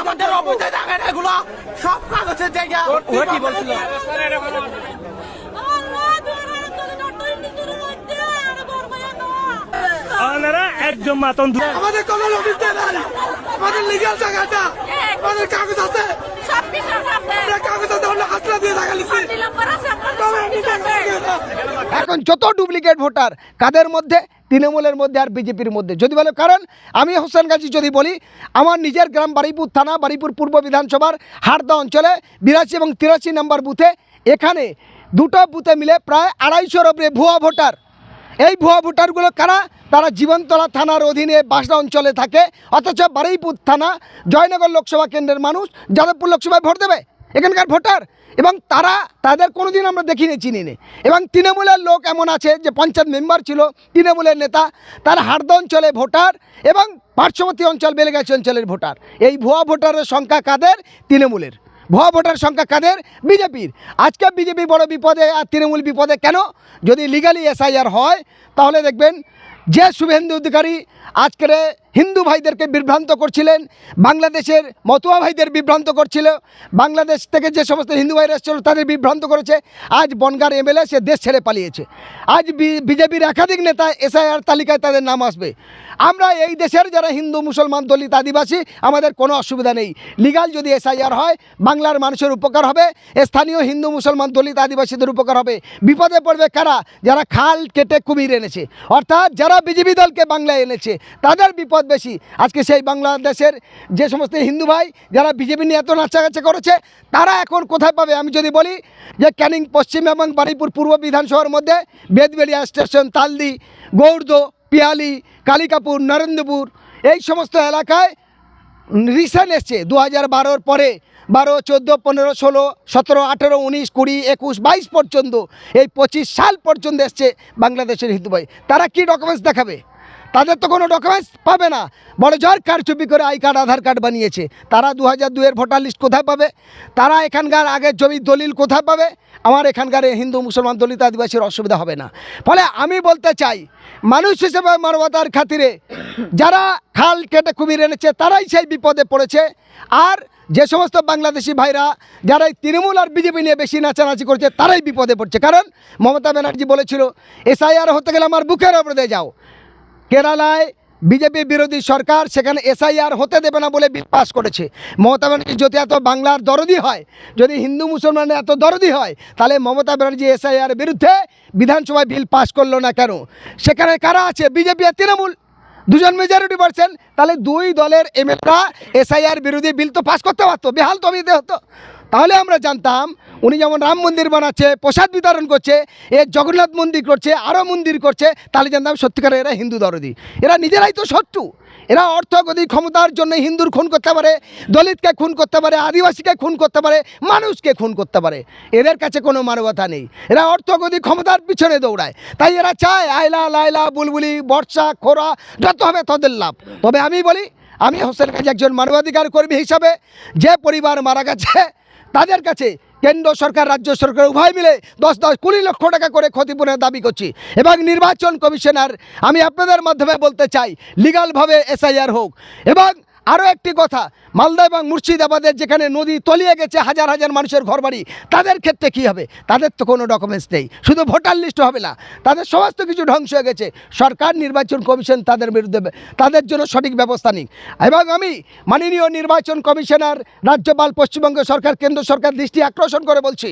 আমাদের এগুলো সব কাগজের জায়গা ওরা কি বলছিল মাতন আমাদের কোনো নোটিশ দেয় না। আমাদের লিগাল জায়গাটা। আমাদের কাগজ আছে আমরা কাগজ আছে আমরা হাতটা দিয়ে টাকা লিখছি তবে আমি টাকা দিয়ে দাও। এখন যত ডুপ্লিকেট ভোটার কাদের মধ্যে? তৃণমূলের মধ্যে আর বিজেপির মধ্যে। যদি বলে, কারণ আমি হোসেন গাজী যদি বলি, আমার নিজের গ্রাম বারুইপুর থানা বারুইপুর পূর্ব বিধানসভার হারদা অঞ্চলে বিরাশি এবং তিরাশি নম্বর বুথে এখানে দুটো বুথে মিলে প্রায় আড়াইশোর ওপরে ভুয়া ভোটার। এই ভুয়া ভোটারগুলো কারা? তারা জীবনতলা থানার অধীনে বাসা অঞ্চলে থাকে, অথচ বারুইপুর থানা জয়নগর লোকসভা কেন্দ্রের মানুষ, যাদবপুর লোকসভায় ভোট দেবে। এখানকার ভোটার এবং তারা, তাদের কোনো কোনোদিন আমরা দেখিনি চিনি নি এবং তৃণমূলের লোক এমন আছে যে পঞ্চায়েত মেম্বার ছিল, তৃণমূলের নেতা, তার হারদা অঞ্চলে ভোটার এবং পার্শ্ববর্তী অঞ্চল, বেলেগাছি অঞ্চলের ভোটার। এই ভুয়া ভোটারের সংখ্যা কাদের? তৃণমূলের। ভুয়া ভোটার সংখ্যা কাদের? বিজেপির। আজকে বিজেপি বড় বিপদে আর তৃণমূল বিপদে কেন? যদি লিগালি এসআইআর হয়, তাহলে দেখবেন যে শুভেন্দু অধিকারী আজকের হিন্দু ভাইদেরকে বিভ্রান্ত করছিলেন, বাংলাদেশের মতুয়া ভাইদের বিভ্রান্ত করছিল, বাংলাদেশ থেকে যে সমস্ত হিন্দু ভাইরা এসেছিল তাদের বিভ্রান্ত করেছে, আজ বনগার এমএলএ সে দেশ ছেড়ে পালিয়েছে। আজ বিজেপির একাধিক নেতা এসআইআর তালিকায় তাদের নাম আসবে। আমরা এই দেশের যারা হিন্দু, মুসলমান, দলিত, আদিবাসী, আমাদের কোনো অসুবিধা নেই। লিগাল যদি এসআইআর হয়, বাংলার মানুষের উপকার হবে, স্থানীয় হিন্দু, মুসলমান, দলিত, আদিবাসীদের উপকার হবে। বিপদে পড়বে কারা? যারা খাল কেটে কুমির এনেছে। অর্থাৎ যারা বিজেপি দলকে বাংলায় এনেছে, তাদের বিপদ বেশি। আজকে সেই বাংলাদেশের যে সমস্ত হিন্দু ভাই যারা বিজেপি নিয়ে এত নাচাগাচা করেছে, তারা এখন কোথায় পাবে? আমি যদি বলি যে ক্যানিং পশ্চিম এবং বারুইপুর পূর্ব বিধানসভার মধ্যে বেদবেলিয়া স্টেশন, তালদি গৌর্দ পিয়ালি, কালিকাপুর, নরেন্দ্রপুর, এই সমস্ত এলাকায় রিসেন্ট এসছে দু হাজার বারোর পরে। বারো, চোদ্দ, পনেরো, ষোলো, সতেরো, আঠেরো, উনিশ, কুড়ি, একুশ, বাইশ পর্যন্ত, এই পঁচিশ সাল পর্যন্ত এসছে বাংলাদেশের হিন্দু ভাই। তারা কি ডকুমেন্টস দেখাবে? তাদের তো কোনো ডকুমেন্টস পাবে না। বড় জোর কারচুপি করে আই কার্ড, আধার কার্ড বানিয়েছে? তারা দু হাজার দুয়ের ভোটার লিস্ট কোথায় পাবে? তারা এখানকার আগের জমির দলিল কোথায় পাবে? আমার এখানকার হিন্দু, মুসলমান, দলিত আদিবাসীর অসুবিধা হবে না। ফলে আমি বলতে চাই, মানুষ হিসেবে মানবতার খাতিরে যারা খাল কেটে কুমির এনেছে, তারাই সেই বিপদে পড়েছে। আর যে সমস্ত বাংলাদেশি ভাইরা, যারা এই তৃণমূল আর বিজেপি নিয়ে বেশি নাচানাচি করছে, তারাই বিপদে পড়ছে। কারণ মমতা ব্যানার্জি বলেছিল, এসআইআর হতে গেলে আমার বুকের ওপরে দিয়ে যাও। কেরালায় বিজেপি বিরোধী সরকার সেখানে এসআইআর হতে দেবে না বলে বিল পাস করেছে। মমতা ব্যানার্জি যদি এত বাংলার দরদি হয়, যদি হিন্দু মুসলমানের এত দরদি হয়, তাহলে মমতা ব্যানার্জি এসআইআর বিরুদ্ধে বিধানসভায় বিল পাস করল না কেন? সেখানে কারা আছে? বিজেপি আর তৃণমূল। দুজন মেজরিটি পার্সেন্ট তাহলে দুই দলের এমএলরা এসআইআর বিরোধী বিল তো পাস করতে পারতো। বেহাল তবিতে হতো তাহলে আমরা জানতাম, উনি যেমন রাম মন্দির বানাচ্ছে, প্রসাদ বিতরণ করছে, এ জগন্নাথ মন্দির করছে আরও মন্দির করছে, তাহলে জানতাম সত্যিকার এরা হিন্দু দরদি। এরা নিজেরাই তো শত্রু। এরা অর্থগতি ক্ষমতার জন্য হিন্দুর খুন করতে পারে, দলিতকে খুন করতে পারে, আদিবাসীকে খুন করতে পারে, মানুষকে খুন করতে পারে। এদের কাছে কোনো মানবতা নেই। এরা অর্থগতি ক্ষমতার পিছনে দৌড়ায়। তাই এরা চায়, আয়লা লাইলা বুলবুলি, বর্ষা, খোরা, যত হবে তাদের লাভ। তবে আমি বলি, আমি হোসেন কাজী একজন মানবাধিকার কর্মী হিসাবে যে পরিবার মারা গেছে তাদের কাছে কেন্দ্র সরকার, রাজ্য সরকার উভয় মিলে দশ দশ কুড়ি লক্ষ টাকা করে ক্ষতিপূরণের দাবি করছি। এবং নির্বাচন কমিশনার, আমি আপনাদের মাধ্যমে বলতে চাই লিগালভাবে এসআইআর হোক। এবং আরও একটি কথা, মালদা এবং মুর্শিদাবাদের যেখানে নদী তলিয়ে গেছে হাজার হাজার মানুষের ঘরবাড়ি, তাদের ক্ষেত্রে কি হবে? তাদের তো কোনো ডকুমেন্টস নেই। শুধু ভোটার লিস্ট হবে না, তাদের সমস্ত কিছু ধ্বংস হয়ে গেছে। সরকার, নির্বাচন কমিশন তাদের বিরুদ্ধে, তাদের জন্য সঠিক ব্যবস্থা নিক। এবং আমি মাননীয় নির্বাচন কমিশনার, রাজ্যপাল, পশ্চিমবঙ্গ সরকার, কেন্দ্র সরকার দৃষ্টি আকর্ষণ করে বলছি,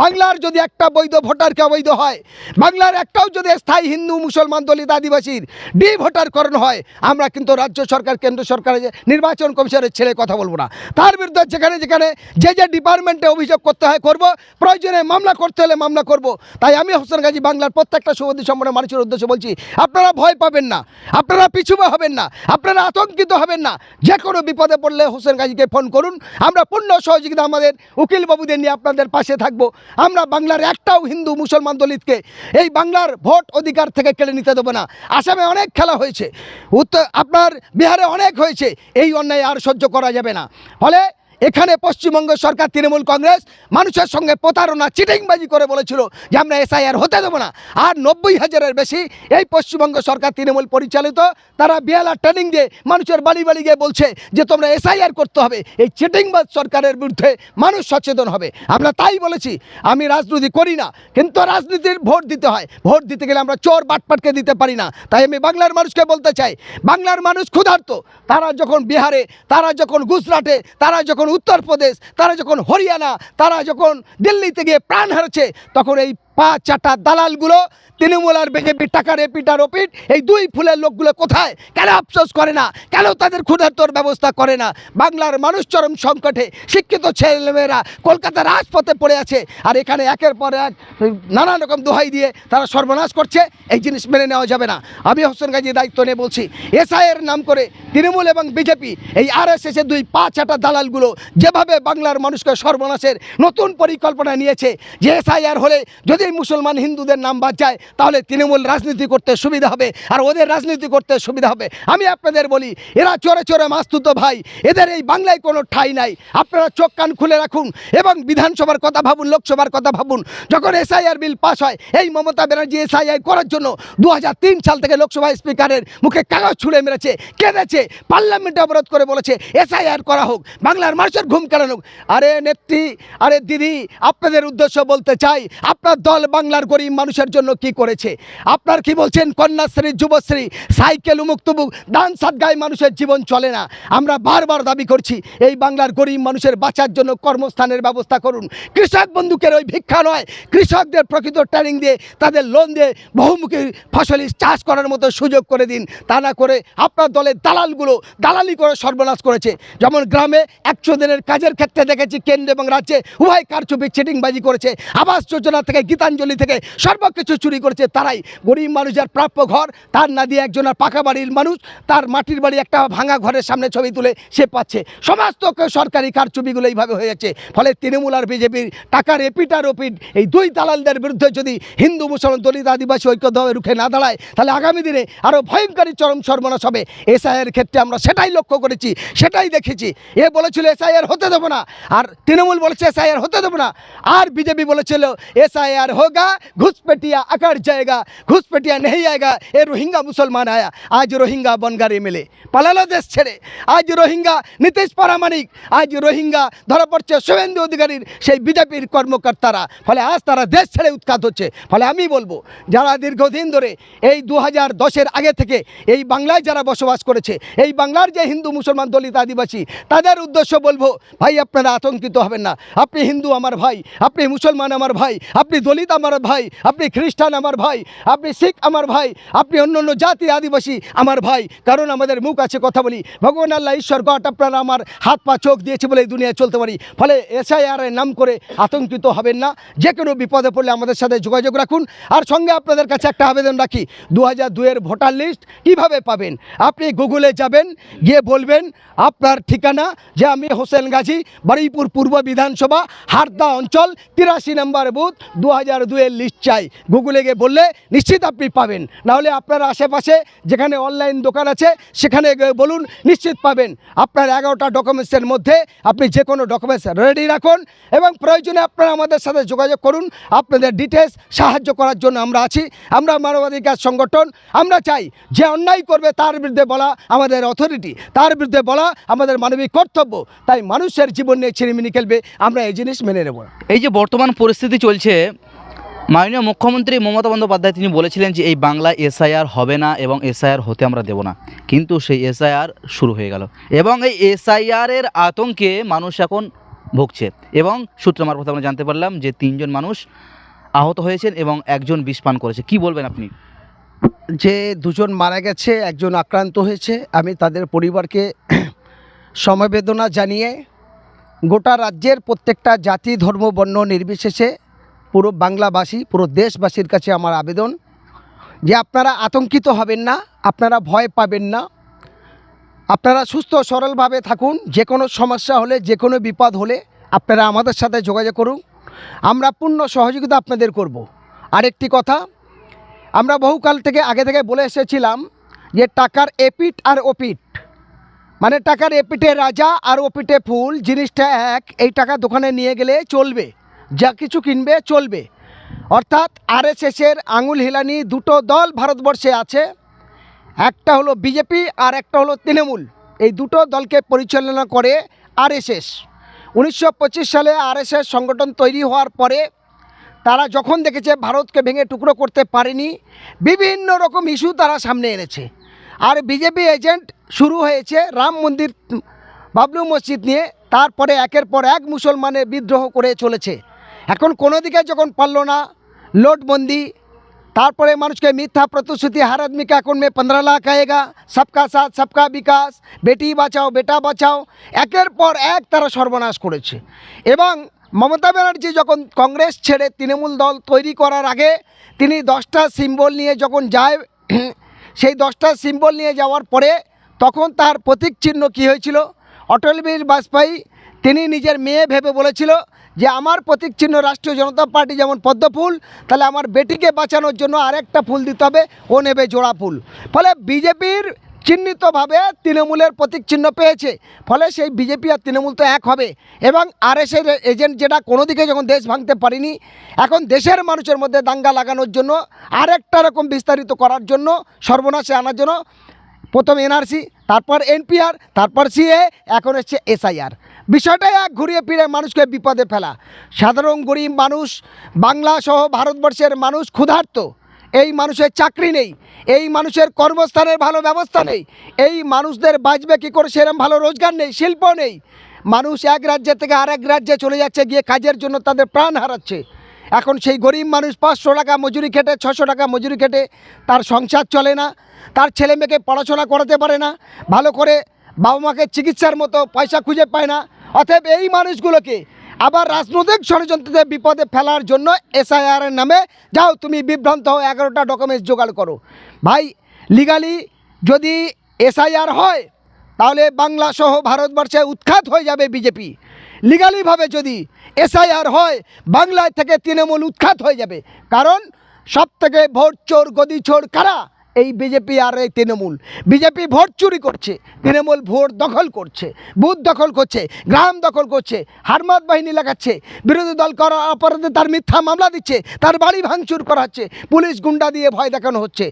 বাংলার যদি একটা বৈধ ভোটারকে অবৈধ হয়, বাংলার একটাও যদি স্থায়ী হিন্দু, মুসলমান, দলিত, আদিবাসীর ডি ভোটারকরণ হয়, আমরা কিন্তু রাজ্য সরকার, কেন্দ্র সরকারের নির্বাচন কমিশনের ছেড়ে কথা বলব না। তার বিরুদ্ধে যেখানে যেখানে যে যে ডিপার্টমেন্টে অভিযোগ করতে হয় করব, প্রয়োজনে মামলা করতে হলে মামলা করব। তাই আমি হোসেন গাজী বাংলার প্রত্যেকটা সুবধি সম্পন্ন মানুষের উদ্দেশ্যে বলছি, আপনারা ভয় পাবেন না, আপনারা পিছুবা হবেন না, আপনারা আতঙ্কিত হবেন না। যে কোনো বিপদে পড়লে হোসেন গাজীকে ফোন করুন, আমরা পূর্ণ সহযোগিতা আমাদের উকিল বাবুদের নিয়ে আপনাদের পাশে থাকব। আমরা বাংলার একটাও হিন্দু মুসলমান দলিতকে এই বাংলার ভোট অধিকার থেকে কেড়ে নিতে দেবো না। আসামে অনেক খেলা হয়েছে, উত্তর আপনার বিহারে অনেক হয়েছে এই অন্যায় আর সহ্য করা যাবে না। ফলে এখানে পশ্চিমবঙ্গ সরকার, তৃণমূল কংগ্রেস মানুষের সঙ্গে প্রতারণা, চিটিংবাজি করে বলেছিল যে আমরা এসআইআর হতে দেবো না। আর নব্বই হাজারের বেশি এই পশ্চিমবঙ্গ সরকার, তৃণমূল পরিচালিত, তারা বিয়ালা ট্রেনিং দিয়ে মানুষের বাড়ি বাড়ি গিয়ে বলছে যে তোমরা এসআইআর করতে হবে। এই চিটিংবাজ সরকারের বিরুদ্ধে মানুষ সচেতন হবে। আমরা তাই বলেছি, আমি রাজনীতি করি না, কিন্তু রাজনীতির ভোট দিতে হয়। ভোট দিতে গেলে আমরা চোর বাটপাটকে দিতে পারি না। তাই আমি বাংলার মানুষকে বলতে চাই, বাংলার মানুষ ক্ষুধার্ত। তারা যখন বিহারে, তারা যখন গুজরাটে, তারা যখন উত্তরপ্রদেশ তারা যখন হরিয়ানা তারা যখন দিল্লিতে গিয়ে প্রাণ হারছে তখন এই পা চাটা দালালগুলো, তৃণমূল আর বিজেপি টাকার এপিট আর ওপিট এই দুই ফুলের লোকগুলো কোথায়? কেন আফসোস করে না? কেন তাদের ক্ষুধার্তর ব্যবস্থা করে না? বাংলার মানুষ চরম সংকটে, শিক্ষিত ছেলেমেয়েরা কলকাতার রাজপথে পড়ে আছে, আর এখানে একের পর এক নানা রকম দোহাই দিয়ে তারা সর্বনাশ করছে, এই জিনিস মেনে নেওয়া যাবে না। আমি হোসেন গাজী দায়িত্ব নিয়ে বলছি, এসআইয়ের নাম করে তৃণমূল এবং বিজেপি, এই আর এস এসের দুই পা চাটা দালালগুলো যেভাবে বাংলার মানুষকে সর্বনাশের নতুন পরিকল্পনা নিয়েছে, যে এসআইআর হলে যদি মুসলমান হিন্দুদের নাম বাদ যায়, তাহলে তৃণমূল রাজনীতি করতে সুবিধা হবে আর ওদের রাজনীতি করতে সুবিধা হবে। আমি আপনাদের বলি, এরা চোরে চোরে মাস্তুত ভাই, এদের এই বাংলায় কোনো ঠাই নাই। আপনারা চোখ কান খুলে রাখুন এবং বিধানসভার কথা ভাবুন, লোকসভার কথা ভাবুন। যখন এসআইআর বিল পাস হয়, এই মমতা ব্যানার্জি এসআইআর করার জন্য দু হাজার তিন সাল থেকে লোকসভা স্পিকারের মুখে কাগজ ছুঁড়ে মেরেছে, কেঁদেছে, পার্লামেন্টে অবরোধ করে বলেছে, এসআইআর করা হোক, বাংলার মানুষের ঘুম কেড়ানো হোক আরে নেত্রী, আরে দিদি, আপনাদের উদ্দেশ্য বলতে চাই, আপনার দল বাংলার গরিব মানুষের জন্য কি করেছে? আপনার কি বলছেন, কন্যাশ্রী, যুবশ্রী, সাইকেল উমুক তুমুক, দান সাদগায় মানুষের জীবন চলে না? আমরা বারবার দাবি করছি, এই বাংলার গরিব মানুষের বাঁচার জন্য কর্মস্থানের ব্যবস্থা করুন। কৃষক বন্ধুকের ওই ভিক্ষা নয়, কৃষকদের প্রকৃত ট্রেনিং দিয়ে তাদের লোন দিয়ে বহুমুখী ফসলি চাষ করার মতো সুযোগ করে দিন। তা না করে আপনার দলের দালালগুলো দালালি করে সর্বনাশ করেছে। যেমন গ্রামে একশো দিনের কাজের ক্ষেত্রে দেখেছি, কেন্দ্র এবং রাজ্যে উভয় কারচুপি চিটিংবাজি করেছে। আবাস যোজনা থেকে গীতাঞ্জলি থেকে সর্বকিছু চুরি করেছে তারাই। গরিব মানুষের প্রাপ্য ঘর, তার না দিয়ে একজনের পাকা বাড়ির মানুষ, তার মাটির বাড়ি একটা ভাঙা ঘরের সামনে ছবি তুলে সে পাচ্ছে। সমস্ত সরকারি কারচুপিগুলো এইভাবে হয়ে যাচ্ছে। ফলে তৃণমূল আর বিজেপির টাকার এপিট আর ওপিট, এই দুই দালালদের বিরুদ্ধে যদি হিন্দু, মুসলমান, দলিত, আদিবাসী ঐক্যভাবে রুখে না দাঁড়ায়, তাহলে আগামী দিনে আরও ভয়ঙ্করী চরম সর্বনাশ হবে। এসআইয়ের ক্ষেত্রে আমরা সেটাই লক্ষ্য করেছি, সেটাই দেখেছি। এ বলেছিল এসআইআর হতে দেবো না, আর তৃণমূল বলেছে এসআইআর হতে দেবো না, আর বিজেপি বলেছিল এসআইআর হোগা ঘুসপেটিয়া আকার জায়গা ঘুসপেটিয়া নেই আয়েগা এ রোহিঙ্গা মুসলমান আয়া আজ রোহিঙ্গা বনগার এমএলএ পালালো দেশ ছেড়ে আজ রোহিঙ্গা নীতিশ আজ রোহিঙ্গা ধরা পড়ছে শুভেন্দু অধিকারীর সেই বিজেপির কর্মকর্তারা। ফলে আজ তারা দেশ ছেড়ে উৎখাত হচ্ছে। ফলে আমি বলব, যারা দীর্ঘদিন ধরে এই দু হাজার দশের আগে থেকে এই বাংলায় যারা বসবাস করেছে, এই বাংলার যে হিন্দু মুসলমান দলিত আদিবাসী, তাদের উদ্দেশ্য বলব, ভাই, আপনারা আতঙ্কিত হবেন না। আপনি হিন্দু আমার ভাই, আপনি মুসলমান আমার ভাই, আপনি দলিত আমার ভাই, আপনি খ্রিস্টান আমার ভাই, আপনি শিখ আমার ভাই, আপনি অন্য অন্য জাতি, আদিবাসী আমার ভাই। কারণ আমাদের মুখ আছে কথা বলি। ভগবান আল্লাহ, ঈশ্বর গট আপনারা আমার হাত পা চোখ দিয়েছে বলে এই দুনিয়ায় চলতে পারি। ফলে এসআইআর নাম করে আতঙ্কিত হবেন না। যে কোনো বিপদে পড়লে আমাদের সাথে যোগাযোগ রাখুন। আর সঙ্গে আপনাদের কাছে একটা আবেদন রাখি। দু হাজার দুয়ের ভোটার লিস্ট কীভাবে পাবেন? আপনি গুগলে যাবেন, গিয়ে বলবেন, আপনার ঠিকানা, যে আমি হোসেন গাজী বারুইপুর পূর্ব বিধানসভা, হারদা অঞ্চল, তিরাশি নম্বর বুথ দু হাজার হাজার দুয়ের লিস্ট চাই। গুগলে গিয়ে বললে নিশ্চিত আপনি পাবেন। নাহলে আপনার আশেপাশে যেখানে অনলাইন দোকান আছে, সেখানে বলুন নিশ্চিত পাবেন। আপনার এগারোটা ডকুমেন্টসের মধ্যে আপনি যে কোনো ডকুমেন্টস রেডি রাখুন এবং প্রয়োজনে আপনারা আমাদের সাথে যোগাযোগ করুন। আপনাদের ডিটেলস সাহায্য করার জন্য আমরা আছি। আমরা মানবাধিকার সংগঠন, আমরা চাই যে অন্যায় করবে তার বিরুদ্ধে বলা আমাদের অথরিটি তার বিরুদ্ধে বলা আমাদের মানবিক কর্তব্য। তাই মানুষের জীবন নিয়ে ছিনিমিনি খেলবে, আমরা এই জিনিস মেনে নেব এই যে বর্তমান পরিস্থিতি চলছে মাননীয় মুখ্যমন্ত্রী মমতা বন্দ্যোপাধ্যায় তিনি বলেছিলেন যে এই বাংলা এসআইআর হবে না এবং এসআইআর হতে আমরা দেব না। কিন্তু সেই এসআইআর শুরু হয়ে গেল। এবং এই এসআইআরের আতঙ্কে মানুষ এখন ভুগছে। এবং সূত্র মারফত আমরা জানতে পারলাম যে তিনজন মানুষ আহত হয়েছেন এবং একজন বিষ পান করেছে। কি বলবেন আপনি? যে দুজন মারা গেছে, একজন আক্রান্ত হয়েছে। আমি তাদের পরিবারকে সমবেদনা জানিয়ে গোটা রাজ্যের প্রত্যেকটা জাতি, ধর্ম, বর্ণ নির্বিশেষে পুরো বাংলাবাসী, পুরো দেশবাসীর কাছে আমার আবেদন যে আপনারা আতঙ্কিত হবেন না, আপনারা ভয় পাবেন না। আপনারা সুস্থ সরলভাবে থাকুন, যে কোনো সমস্যা হলে, যে কোনো বিপদ হলে আপনারা আমাদের সাথে যোগাযোগ করুন। আমরা পূর্ণ সহযোগিতা আপনাদের করব। আরেকটি কথা, আমরা বহুকাল থেকে আগে থেকে বলে এসেছিলাম যে টাকার এপিট আর ওপিট মানে টাকার এপিটে রাজা আর ওপিটে ফুল, জিনিসটা এক, এই টাকা দোকানে নিয়ে গেলে চলবে। যা কিছু কিনবে, চলবে। অর্থাৎ আরএসএসের আঙুল হিলানি দুটো দল ভারতবর্ষে আছে। একটা হলো বিজেপি আর একটা হলো তৃণমূল। এই দুটো দলকে পরিচালনা করে আরএসএস। উনিশশো পঁচিশ সালে আরএসএস সংগঠন তৈরি হওয়ার পরে তারা যখন দেখেছে ভারতকে ভেঙে টুকরো করতে পারেনি, বিভিন্ন রকম ইস্যু তারা সামনে এনেছে। আর বিজেপি এজেন্ট শুরু হয়েছে রাম মন্দির, বাবলু মসজিদ নিয়ে। তারপরে একের পর এক মুসলমানের বিদ্রোহ করে চলেছে। এখন কোনো দিকে যখন পারল না লোটবন্দি তারপরে মানুষকে মিথ্যা প্রতিশ্রুতি হার আদমি কা অ্যাকাউন্ট में पंद्रह লাখ आएगा सबका साथ सबका বিকাশ বেটি বাঁচাও বেটা বাঁচাও একের পর এক তারা সর্বনাশ করেছে এবং মমতা ব্যানার্জি যখন কংগ্রেস ছেড়ে তৃণমূল দল তৈরি করার আগে তিনি দশটা সিম্বল নিয়ে যখন যায় সেই দশটা সিম্বল নিয়ে যাওয়ার পরে তখন তার প্রতীক চিহ্ন কী হয়েছিল অটল বিহারী বাজপেয়ী তিনি নিজের মেয়ে ভেবে বলেছিল যে আমার প্রতীক চিহ্ন রাষ্ট্রীয় জনতা পার্টি যেমন পদ্ম ফুল, তাহলে আমার বেটিকে বাঁচানোর জন্য আরেকটা ফুল দিতে হবে, ও নেবে জোড়া ফুল। ফলে বিজেপির চিহ্নিতভাবে তৃণমূলের প্রতীক চিহ্ন পেয়েছে। ফলে সেই বিজেপি আর তৃণমূল তো এক হবে। এবং আর এস এজেন্ট যেটা কোনো দিকে যখন দেশ ভাঙতে পারিনি, এখন দেশের মানুষের মধ্যে দাঙ্গা লাগানোর জন্য, আরেকটা রকম বিস্তারিত করার জন্য, সর্বনাশে আনার জন্য প্রথম এনআরসি, তারপর এনপিআর, তারপর সিএ, এখন হচ্ছে এসআইআর। বিষয়টাই এক ঘুরিয়ে ফিরে মানুষকে বিপদে ফেলা। সাধারণ গরিব মানুষ, বাংলা সহ ভারতবর্ষের মানুষ ক্ষুধার্ত। এই মানুষের চাকরি নেই, এই মানুষের কর্মস্থানের ভালো ব্যবস্থা নেই, এই মানুষদের বাঁচবে কী করে সেরকম ভালো রোজগার নেই, শিল্প নেই। মানুষ এক রাজ্য থেকে আরেক রাজ্যে চলে যাচ্ছে, গিয়ে কাজের জন্য তাদের প্রাণ হারাচ্ছে। এখন সেই গরিব মানুষ পাঁচশো টাকা মজুরি খেটে, ছশো টাকা মজুরি খেটে তার সংসার চলে না, তার ছেলে মেয়েকে পড়াশোনা করাতে পারে না, ভালো করে বাবা মাকে চিকিৎসার মতো পয়সা খুঁজে পায় না অতএব এই মানুষগুলোকে আবার রাজনৈতিক ষড়যন্ত্রতে বিপদে ফেলার জন্য এসআইআরের নামে যাও, তুমি বিভ্রান্ত হও, এগারোটা ডকুমেন্টস জোগাড় করো। ভাই লিগালি যদি এসআইআর হয়, তাহলে বাংলা সহ ভারতবর্ষে উৎখাত হয়ে যাবে বিজেপি লিগালিভাবে যদি এসআইআর হয়, বাংলায় থেকে তৃণমূল উৎখাত হয়ে যাবে। কারণ সব থেকে ভোট চোর, গদি চোর কারা? এই বিজেপি আর এই তৃণমূল। বিজেপি ভোট চুরি করছে, তৃণমূল ভোট দখল করছে, বুথ দখল করছে, গ্রাম দখল করছে হারমাত বাহিনী লাগাচ্ছে, বিরোধী দল করা অপরাধে তার মিথ্যা মামলা দিচ্ছে, তার বাড়ি ভাঙচুর করা হচ্ছে, পুলিশ গুন্ডা দিয়ে ভয় দেখানো হচ্ছে।